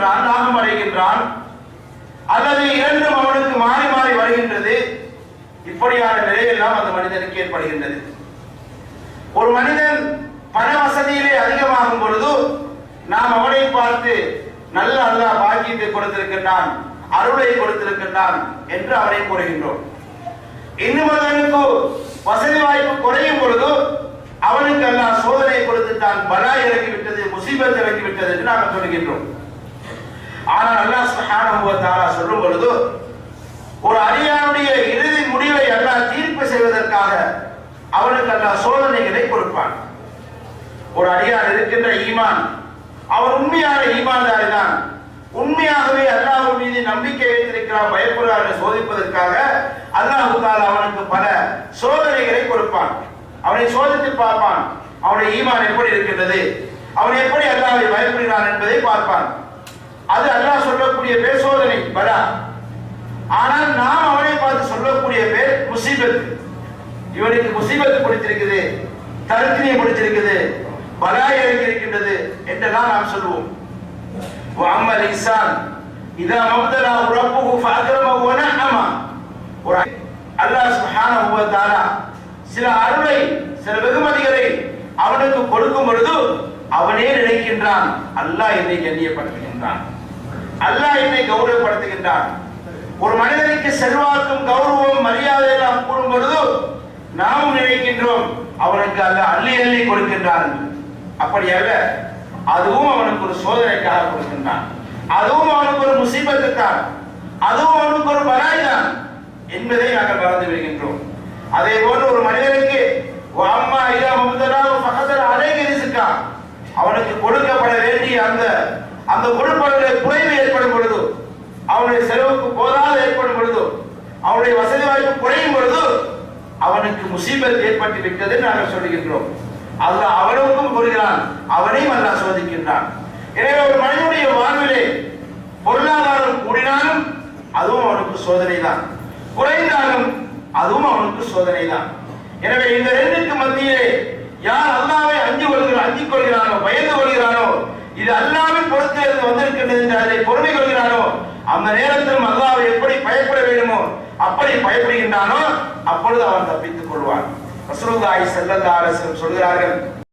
அடைகின்றான் லாபம் அடைகின்றான் அல்லது இரண்டும் அவனுக்கு மாறி மாறி வருகின்றது. இப்படியான நிலையெல்லாம் அந்த மனிதனுக்கு ஏற்படுகின்றது. ஒரு மனிதன் பண வசதியிலே அதிகமாகும் பொழுது நாம் அவனை பார்த்து நல்ல அல்லாஹ் பாக்கியத்தை கொடுத்திருக்கின்றான் அருளை கொடுத்திருக்கின்றான் என்று அவனை கூறுகின்றோம். இன்னும் ஒருவனுக்கு வசதி வாய்ப்பு குறையும் பொழுது அவனுக்கு அல்லாஹ் சோதனை கொடுத்துட்டான் பலா இறங்கி விட்டது முசீபத் இறங்கி விட்டது என்று நாம் சொல்கின்றோம். ஆனால் அல்லாஹ் சுப்ஹானஹு வ தஆலா சொல்லும் பொழுது ஒரு அடியானுடைய இறுதி முடிவை அல்லாஹ் தீர்ப்பு செய்வதற்காக அவனுக்கு அல்லாஹ் சோதனைகளை கொடுப்பான். ஒரு அடியான் இருக்கின்ற ஈமான் அவர் உண்மையான ஈமான்தாரி தான் உண்மையாகவே அல்லாஹ் மீது நம்பிக்கை வைத்திருக்கிறார் பயப்படுறான் என்று சோதிப்பதற்காக அல்லாஹு தாலா அவனுக்கு பல சோதனைகளை கொடுப்பான். அவனை சோதித்து பார்ப்பான் அவனுடைய ஈமான் எப்படி இருக்கின்றது அவன் எப்படி அல்லாவை பயப்படுகிறான் என்பதை பார்ப்பான். அது அல்லாஹ் சொல்லக்கூடிய பேர் சோதனை பலா. ஆனால் நாம் அவனை பார்த்து சொல்லக்கூடிய பேர் முசீபத் இவனுக்கு முசீபத் பிடிச்சிருக்குது தருத்தினியை பிடிச்சிருக்குது பலா இறங்கியிருக்கின்றது என்றெல்லாம் நாம் சொல்லுவோம் அம்மல் இன்சான் இதா மப்தலா ரப்புஹு ஃபஅக்ரமஹு வ நஅமா அல்லாஹ் சுப்ஹானஹு வ சில அருளை சில வெகுமதிகளை அவனுக்கு கொடுக்கும் பொழுது அவனே நினைக்கின்றான். அல்லாஹ் என்னை கண்ணியப்படுத்துகின்றான். அல்லாஹ் என்னை கௌரவப்படுத்துகின்றான். ஒரு மனிதனுக்கு செல்வாக்கும் கௌரவம் மரியாதை எல்லாம் கூடும் பொழுது நாமும் நினைக்கின்றோம் அவனுக்கு அல்ல அள்ளி அள்ளி கொடுக்கின்றான் அப்படி அல்ல அதுவும் அவனுக்கு ஒரு சோதனைக்காக கொடுக்கின்றான். அதுவும் அவனுக்கு ஒரு முசீபத்துத்தான் அதுவும் அவனுக்கு ஒரு பலாய் தான் என்பதை நாங்கள் மறந்து விடுகின்றோம். அதே போன்று ஒரு மனிதனுக்கு அம்மா ஐயா முந்தராக பக்கத்தில் அநேக அவனுக்கு கொடுக்கப்பட வேண்டிய அந்த அந்த கொடுப்பவர்களை குறைவு அவனுடைய செலவுக்கு போதாத ஏற்படும் பொழுது அவனுடைய வசதி வாய்ப்பு குறையும் பொழுது அவனுக்கு முசீபத் ஏற்பட்டு விட்டது நாங்கள் சொல்லுகின்றோம். அல்லாஹ் அவனுக்கும் கூறுகிறான் அவனையும் அல்லாஹ் சோதிக்கின்றான். எனவே ஒரு மனிதனுடைய வாழ்விலே பொருளாதாரம் கூடினாலும் அதுவும் அவனுக்கு சோதனை தான் குறைந்தாலும் அதுவும் அவனுக்கு சோதனை தான் எனவே இந்த ரெண்டுக்கு மத்தியிலே யார் அல்லாவை அஞ்சு கொள்கிறான் அஞ்சிக் கொள்கிறானோ பயந்து கொள்கிறானோ இது அல்லாவின் பொறுத்து வந்திருக்கின்றது என்று அதை பொறுமை கொள்கிறான் அந்த நேரத்திலும் அல்லாவை எப்படி பயப்பட வேண்டுமோ அப்படி பயப்படுகின்றானோ அப்பொழுது அவன் தப்பித்துக் கொள்வான். ரசூலுல்லாஹி ஸல்லல்லாஹு அலைஹி வஸல்லம் சொல்கிறார்கள்